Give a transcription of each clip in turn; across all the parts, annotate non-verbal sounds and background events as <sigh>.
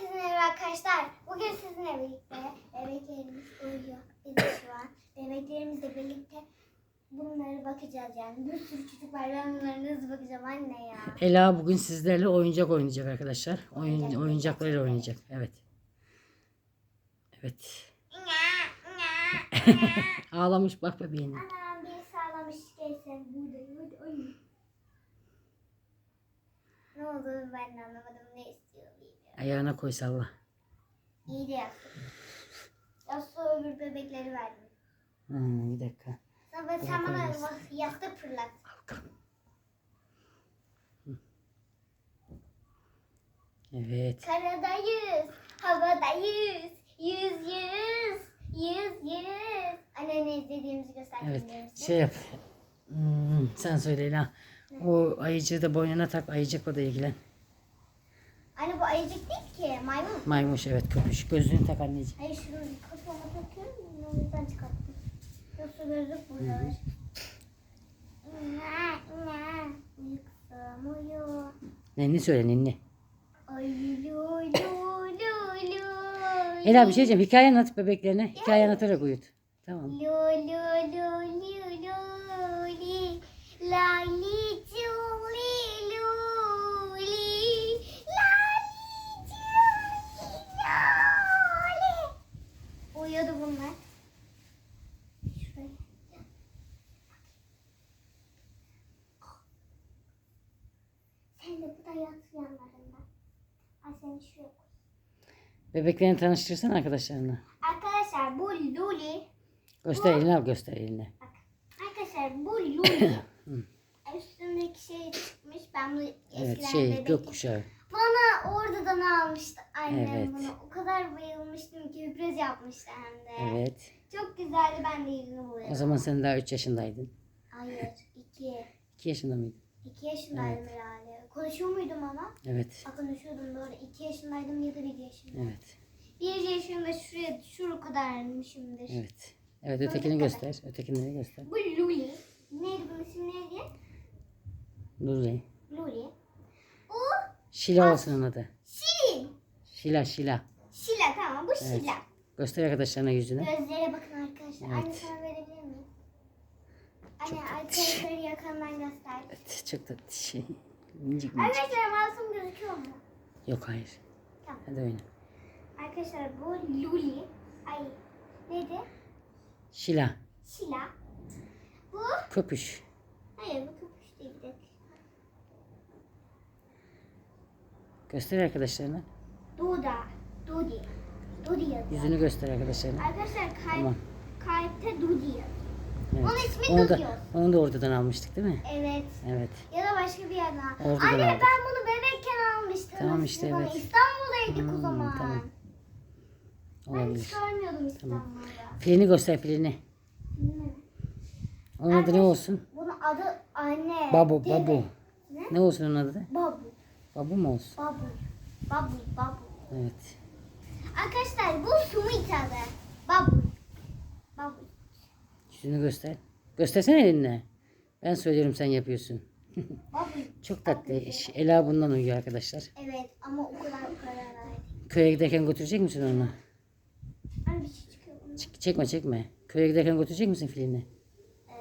Herkese merhaba arkadaşlar. Bugün sizinle birlikte bebeklerimiz uyuyor. Biz de şu an bebeklerimizle birlikte bunlara bakacağız yani. Bir sürü çocuk var. Ben bunlara nasıl bakacağım anne ya. Ela bugün sizlerle oyuncak oynayacak arkadaşlar. Oyun, oyuncaklarıyla oynayacak. Evet. Evet. <laughs> Ağlamış bak bebeğine. Anam bir sağlamış gelsen burada burada. Ne oldu ben de anlamadım. Ayağına koy salla. İyi de yaptım. Yastığı öbür bebekleri verdim. Hmm, bir dakika. Sen, sen bana yastık fırlat. Evet. Karadayız, havadayız, yüz yüz, yüz yüz. Anne ne izlediğimizi gösterdim. Evet. Şey yap. Hmm, sen söyle Ela. O ayıcığı da boynuna tak. Ayıcıkla da ilgilen. Anne bu ayıcık değil ki, maymun. Maymuş evet köpüş. Gözlüğünü tak anneciğim. Hayır şunu kafama takıyorum, o yüzden çıkarttım. Yoksa gözlük burada var. Ne, ne, uykusam uyu. Nenni söyle nenni. Ay lu lu lu lu. Ela bir şey diyeceğim. Hikaye anlat bebeklerine. Hikaye anlatarak uyut. Tamam. Lu Uyuyordu bunlar. Şuraya. Sen de bu da yat yanlarında. Ay sen şuraya koy. Bebeklerini tanıştırsan arkadaşlarına. Arkadaşlar bu Luli Göster elini al göster elini. Bak. Arkadaşlar bu Luli. <clears throat> Üstündeki şey çıkmış. Ben bunu eskiden Evet şey bebek- gökkuşağı. Bana oradan almıştı annem Evet. bunu. O kadar bayılmıştım ki sürpriz yapmıştı hem de. Evet. Çok güzeldi ben de O boyadım. zaman sen daha 3 yaşındaydın. Hayır. iki. 2 yaşında mıydın? İki yaşındaydım herhalde. Konuşuyor muydum ama? Evet. Ha, konuşuyordum doğru. İki yaşındaydım ya da bir yaşında. Evet. Bir yaşında şuraya şuru kadarmışımdır. Evet. Evet ötekini göster. Ötekileri göster. Bu Luli. Neydi bunun ismi neydi? Luli. Luli. Bu Şila olsun onun adı. Şirin. Şila Şila. Şila tamam bu Evet. Şila. Göster arkadaşlarına yüzünü. Gözlere bakın arkadaşlar. Anne Evet. sana verebilir miyim? Anne arkadaşları yakından göster. Evet, çok da şey. Minicik minicik. Arkadaşlar masum gözüküyor mu? Yok hayır. Tamam. Hadi oyna. Arkadaşlar bu Luli. Ay neydi? Şila. Şila. Bu Köpüş. hayır bu köpüş değil. bir dakika. Göster arkadaşlarına. Duda. Dudi. Dudi yazıyor. Yüzünü göster arkadaşlarına. Arkadaşlar kalp, Tamam. kalpte Dudi yazıyor. Evet. Onun ismi Onu da, onu da oradan almıştık değil mi? Evet. Evet. Ya da başka bir yerden. Oradan Anne aldık. ben bunu bebekken almıştım. Tamam işte, Bana evet. İstanbul'daydık o Hmm, zaman. tamam. Ben hiç Olabilir. görmüyordum İstanbul'da. Filini göster filini. Bilmiyorum. Onun adı ne olsun? Bunun adı anne. Babu, babu. Ne? Ne olsun onun adı? Babu. Babu mu olsun? Babu. Babu. Babu. Evet. Arkadaşlar bu Sumit adı. Babu. Babu. Yüzünü göster. Göstersene elinle. Ben söylüyorum sen yapıyorsun. <laughs> Babu. Çok tatlı. iş. Ela bundan uyuyor arkadaşlar. Evet ama o kadar para verdik. Köye giderken götürecek misin onu? Anne bir şey çıkıyor bunun. Çek- çekme çekme. Köye giderken götürecek misin filini? Ee,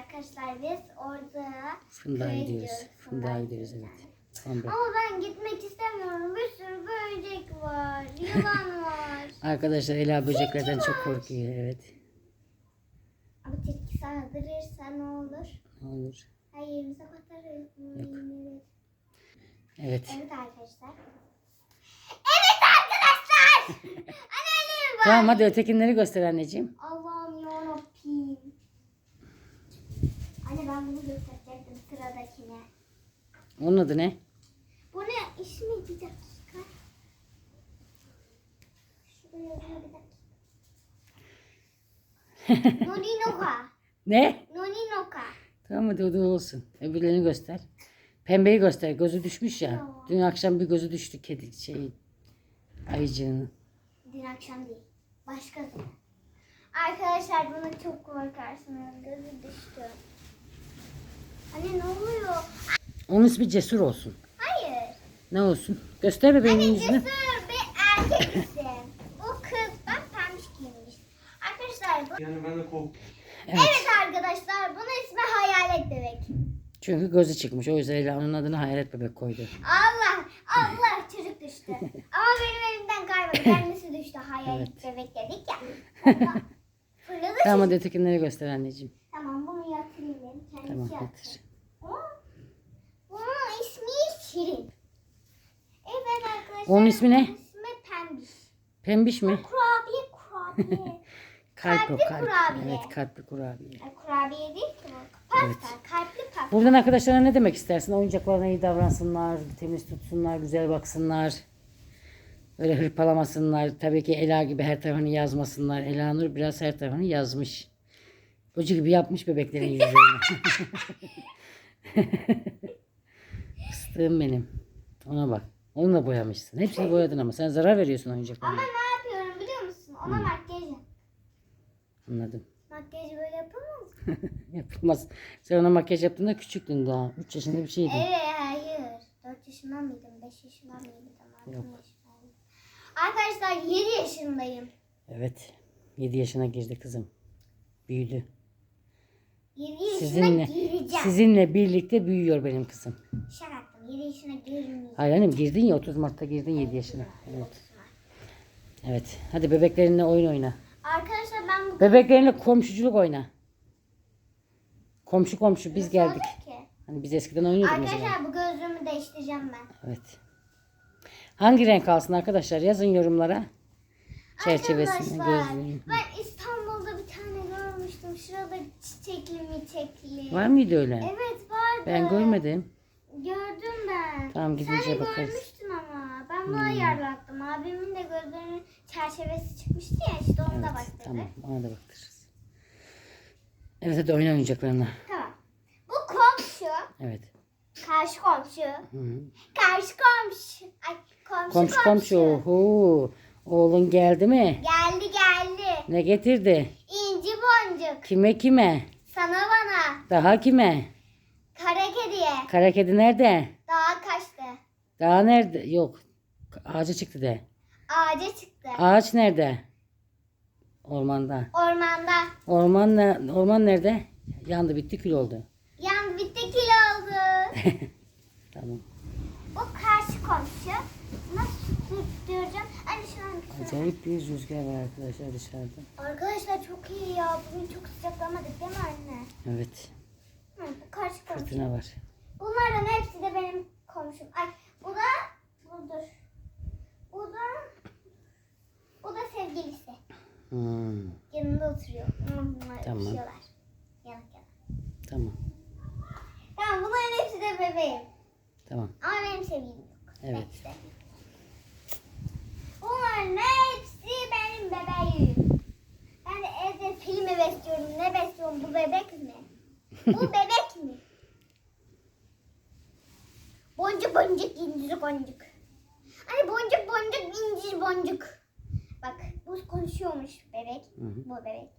arkadaşlar biz orada Fındığa köye gidiyoruz. Fındığa gidiyoruz evet. Ama ben gitmek istemiyorum. Bir sürü böcek var. Yılan <laughs> var. Arkadaşlar Ela böceklerden çok korkuyor. Evet. Ama tilki saldırırsa ne olur? Ne olur. Yerimize batarız. Evet. Evet. Evet arkadaşlar. Evet arkadaşlar. <laughs> Anneannem var. Tamam hadi ötekinleri göster anneciğim. Allah'ım yarabbim. Anne ben bunu gösterecektim sıradakine. Onun adı ne? Bu ne? İsmi bir dakika. Şuraya bir dakika. <laughs> Noninoka. Ne? Noninoka. Tamam hadi o da olsun. Öbürlerini göster. Pembeyi göster. Gözü düşmüş ya. Tamam. Dün akşam bir gözü düştü kedi şey ayıcığının. Dün akşam değil. Başkası. Arkadaşlar buna çok korkarsınız. Gözü düştü. Anne ne oluyor? Onun ismi Cesur olsun. Ne olsun? Göster bebeğin Hani yüzünü. cesur bir erkeksin. Bu kız bak pembiş giyinmiş. Arkadaşlar bu... Yani ben de korktum. Evet. Evet arkadaşlar bunun ismi Hayalet Bebek. Çünkü gözü çıkmış. O yüzden Ela onun adını hayalet bebek koydu. Allah Allah <laughs> çocuk düştü. Ama benim elimden kaymadı. Kendisi düştü. Hayalet Evet. bebek dedik ya. Allah. <laughs> Fırladı. Tamam hadi ötekileri göster anneciğim. Tamam bunu yatırayım. Kendisi Tamam yatsın. getir. Ama Bunun ismi Şirin. Onun ismi ne? ismi Pembiş. Pembiş mi? Kurabiye kurabiye. <laughs> Kalp Kalpli kalp. kurabiye. Evet kalpli kurabiye. Ay, kurabiye değil ki bu. Pasta. Evet. Kalpli pasta. Buradan arkadaşlara ne demek istersin? Oyuncaklarına iyi davransınlar, temiz tutsunlar, güzel baksınlar. Öyle hırpalamasınlar. Tabii ki Ela gibi her tarafını yazmasınlar. Ela Nur biraz her tarafını yazmış. Hoca gibi yapmış bebeklerin yüzlerini. <laughs> <laughs> Fıstığım benim. Ona bak. Onu da boyamışsın. Hepsini boyadın ama sen zarar veriyorsun oyuncaklarına. Ama ne yapıyorum biliyor musun? Ona makyaj yap. Anladım. Makyajı böyle yapamaz mı? <laughs> Yapılmaz. Sen ona makyaj yaptığında küçüktün daha. 3 yaşında bir şeydin. Evet hayır. 4 yaşında mıydım? 5 yaşında mıydım? Altı Yok. yaşındaydım. Arkadaşlar 7 yaşındayım. Evet. 7 yaşına girdi kızım. Büyüdü. 7 yaşına Sizinle, gireceğim. sizinle birlikte büyüyor benim kızım. Şaka. 7 yaşına girmeyeceğim. Hayır annem girdin ya 30 Mart'ta girdin 7 yaşına. Evet. Evet. Hadi bebeklerinle oyun oyna. Arkadaşlar ben bu Bebeklerinle komşuculuk oyna. Komşu komşu biz Nasıl geldik. olacak ki? Hani biz eskiden oynuyorduk mesela. Arkadaşlar bu gözlüğümü değiştireceğim ben. Evet. Hangi renk alsın arkadaşlar? Yazın yorumlara. Çerçevesini, Arkadaşlar gözlüğünü. ben İstanbul'da bir tane görmüştüm. Şurada çiçekli miçekli. Var mıydı öyle? Evet vardı. Ben görmedim. Tamam, gidince Sen bakarız. Hmm. görmüştün ama. Ben bunu ayarlattım. Abimin de gözlerinin çerçevesi çıkmıştı ya işte onu da Evet, baktırdık. tamam. Ona da baktırırız. Evet hadi oyna oyuncaklarına. Tamam. Bu komşu. Evet. Karşı komşu. Hı -hı. Karşı komşu. Ay komşu komşu. Komşu komşu. Oho. Oğlun geldi mi? Geldi geldi. Ne getirdi? İnci boncuk. Kime kime? Sana bana. Daha kime? Kara kediye. Kara kedi nerede? Daha nerede? Yok. Ağaca çıktı de. Ağaca çıktı. Ağaç nerede? Ormanda. Ormanda. Orman ne- orman nerede? Yandı bitti kül oldu. Yan bitti kil oldu. <laughs> Tamam. Bu karşı komşu. Nasıl tutturacağım? Anne şu an Acayip bir rüzgar var arkadaşlar dışarıda. Arkadaşlar çok iyi ya. Bugün çok sıcaklamadık değil mi anne? Evet. Hı, bu karşı komşu. Fırtına var. Bunlardan hepsi de benim komşum. Ay bu da budur. Bu da bu da sevgilisi. Hmm, Yanında oturuyor. Bunlar Tamam. Yanak yanak. tamam. Tamam bunların hepsi de bebeğim. Tamam. Ama benim sevgilim yok. Evet. İşte. Bunların hepsi benim bebeğim. Ben de evde filmi besliyorum. Ne besliyorum? Bu bebek mi? Bu <laughs> bebek mi? Boncuk boncuk incir boncuk. Hani boncuk boncuk incir boncuk. Bu konuşuyormuş bebek. Hı hı. Bu bebek.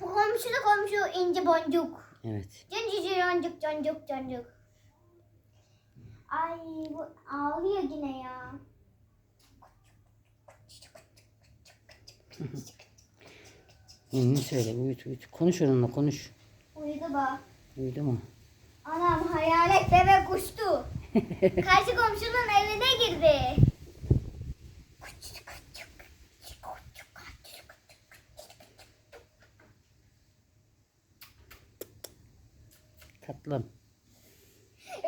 Bu komşu da komşu inci boncuk. Evet. Cıncıcı yoncuk concuk concuk. Ay bu ağlıyor yine ya. Ninni söyle uyut uyut. Konuş onunla konuş. Uyudu bak. Uyudu mu? Anam hayalet bebek uçtu. <laughs> Karşı komşunun evine girdi. Tatlım.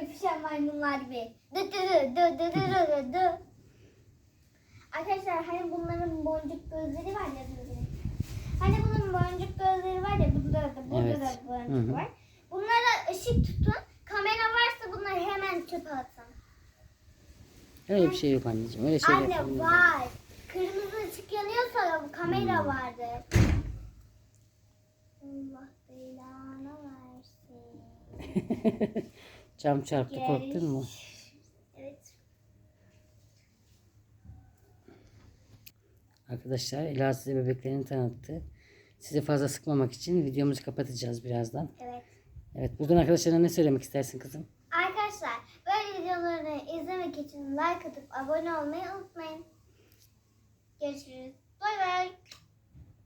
Öpüşen maymunlar gibi. Dı dı dı dı dı dı dı dı. Arkadaşlar hani bunların boncuk gözleri var ya böyle. Hani bunun boncuk gözleri var ya burada da burada Evet. da boncuk var. Bunlara ışık tutun. Kamera varsa bunları hemen çöpe atın. Öyle bir şey yok anneciğim. Öyle şey Anne yapılmıyor. var. Kırmızı ışık yanıyorsa kamera Hmm. vardı. Allah belanı. <laughs> Cam çarptı korktun mu? Evet. Arkadaşlar Ela size bebeklerini tanıttı. Sizi fazla sıkmamak için videomuzu kapatacağız birazdan. Evet. Evet buradan arkadaşlarına ne söylemek istersin kızım? Arkadaşlar böyle videoları izlemek için like atıp abone olmayı unutmayın. Görüşürüz. Bay bay.